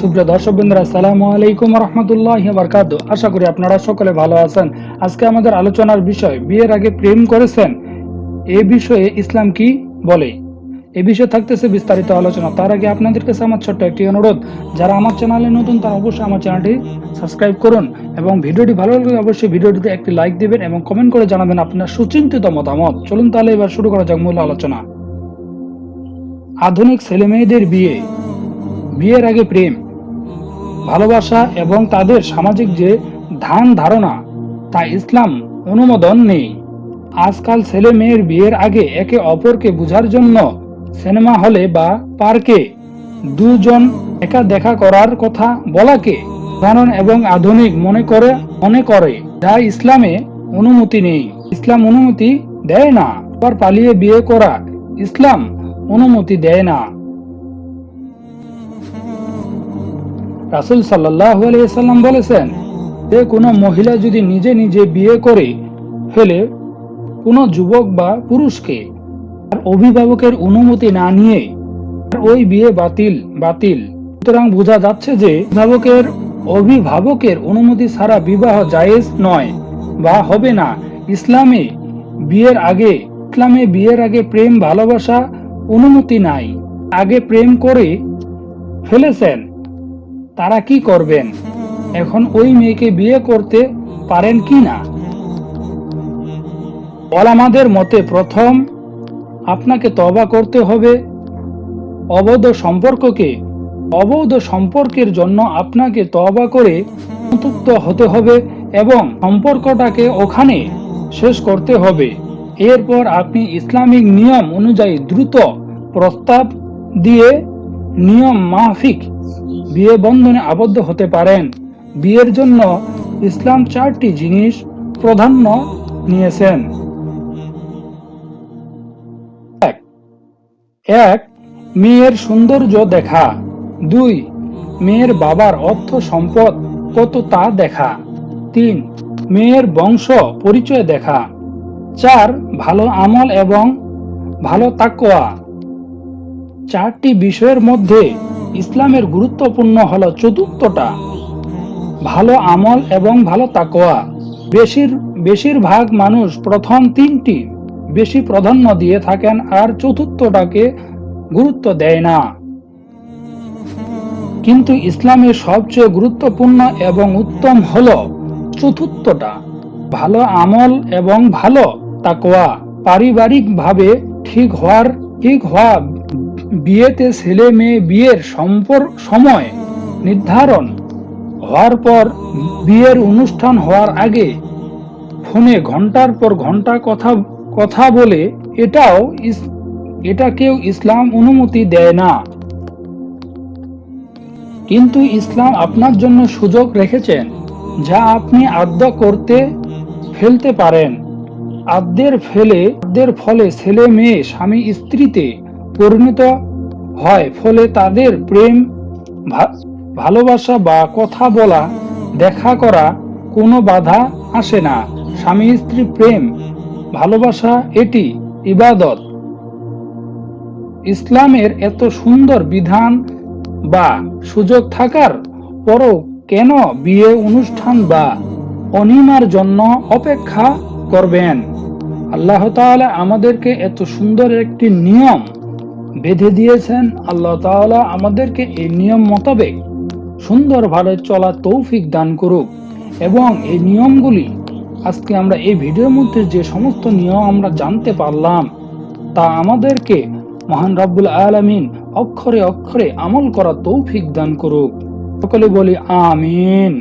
সুপ্রিয় দর্শক বন্ধুরা আসসালামু আলাইকুম রহমতুল্লাহ বারকাত। আশা করি আপনারা সকলে ভালো আছেন। আজকে আমাদের আলোচনার বিষয়, বিয়ের আগে প্রেম করেছেন, এ বিষয়ে ইসলাম কি বলে? এ বিষয়ে থাকতেছে বিস্তারিত আলোচনা। তার আগে আপনাদের কাছে আমার ছোট্ট একটি অনুরোধ, যারা আমার চ্যানেলে নতুন, তারা অবশ্যই আমার চ্যানেলটি সাবস্ক্রাইব করুন এবং ভিডিওটি ভালো লাগলে অবশ্যই ভিডিওটিতে একটি লাইক দিবেন এবং কমেন্ট করে জানাবেন আপনার সুচিন্তিত মতামত। চলুন তাহলে এবার শুরু করা যাক মূল আলোচনা। আধুনিক ছেলেমেয়েদের বিয়ে। বিয়ের আগে প্রেম। ভালোবাসা এবং তাদের সামাজিক যে ধান ধারণা, তা ইসলাম অনুমোদন নেই। আজকাল ছেলে মেয়ের বিয়ের আগে একে অপরকে বোঝার জন্য সিনেমা হলে বা পার্কে দুজন একা দেখা করার কথা বলাকে সাধারণ এবং আধুনিক মনে করে মনে করে, যা ইসলামে অনুমতি নেই। ইসলাম অনুমতি দেয় না, আবার পালিয়ে বিয়ে করা ইসলাম অনুমতি দেয় না। রাসুল সাল্লাহ আলিয়াল্লাম বলেছেন, যে কোনো মহিলা যদি নিজে নিজে বিয়ে করে ফেলে, কোনো যুবক বা পুরুষকে তার অভিভাবকের অনুমতি না নিয়ে ওই বিয়ে বাতিল বাতিল। সুতরাং বোঝা যাচ্ছে যে অভিভাবকের অভিভাবকের অনুমতি ছাড়া বিবাহ জায়েজ নয় বা হবে না। ইসলামে বিয়ের আগে, ইসলামে বিয়ের আগে প্রেম ভালোবাসা অনুমতি নাই। আগে প্রেম করে ফেলেছেন। তারা কি করবেন? এখন ওই মেয়েকে বিয়ে করতে পারেন কি না? ওলামাদের মতে প্রথম আপনাকে তবা করতে হবে। অবৈধ সম্পর্ককে, অবৈধ সম্পর্কের জন্য আপনাকে তবা করে সন্তুষ্ট হতে হবে এবং সম্পর্কটাকে ওখানে শেষ করতে হবে। এরপর আপনি ইসলামিক নিয়ম অনুযায়ী দ্রুত প্রস্তাব দিয়ে নিয়ম মাফিক বিয়ে বন্ধনে আবদ্ধ হতে পারেন। বিয়ের জন্য ইসলাম চারটি জিনিস প্রাধান্য নিয়েছেন। এক। মেয়ের সৌন্দর্য দেখা। দুই, মেয়ের বাবার অর্থ সম্পদ কত তা দেখা। তিন, মেয়ের বংশ পরিচয় দেখা। চার, ভালো আমল এবং ভালো তাকোয়া চারটি বিষয়ের মধ্যে ইসলামের গুরুত্বপূর্ণ হলো চতুর্থটা, ভালো আমল এবং ভালো তাকোয়া বেশির, বেশিরভাগ মানুষ প্রথম তিনটি বেশি প্রাধান্য দিয়ে থাকেন আর চতুর্থটাকে গুরুত্ব দেয় না। কিন্তু ইসলামের সবচেয়ে গুরুত্বপূর্ণ এবং উত্তম হল চতুর্থটা, ভালো আমল এবং ভালো তাকোয়া পারিবারিকভাবে ঠিক হওয়ার, ঠিক হওয়া বিয়েতে ছেলে মেয়ে বিয়ের সম্পর, সময় নির্ধারণ হওয়ার পর বিয়ের অনুষ্ঠান হওয়ার আগে ফোনে ঘণ্টার পর ঘণ্টা কথা কথা বলে এটাও ইস- এটাকেও ইসলাম অনুমতি দেয় না। কিন্তু ইসলাম আপনার জন্য সুযোগ রেখেছেন, যা আপনি আদ্য করতে ফেলতে পারেন। আদ্যের ফেলে, আদ্যের ফলে ছেলে মেয়ে, স্বামী, স্ত্রীতে পরিণত হয়, ফলে তাদের প্রেম ভালোবাসা বা কথা বলা, দেখা করা কোনো বাধা আসে না। স্বামী স্ত্রী প্রেম, ভালোবাসা এটি ইবাদত। ইসলামের এত সুন্দর বিধান বা সুযোগ থাকার পরও কেন বিয়ে অনুষ্ঠান বা অনিমার জন্য অপেক্ষা করবেন? আল্লাহ আমাদেরকে এত সুন্দর একটি নিয়ম বেঁধে দিয়েছেন, আল্লাহ তাআলা আমাদেরকে এই নিয়ম মোতাবেক সুন্দরভাবে চলা তৌফিক দান করুক। এবং এই নিয়মগুলি আজকে আমরা এই ভিডিওর মধ্যে যে সমস্ত নিয়ম আমরা জানতে পারলাম, তা আমাদেরকে মহান রাব্বুল আলামিন অক্ষরে অক্ষরে আমল করা তৌফিক দান করুক। সকলে বলি, আমিন।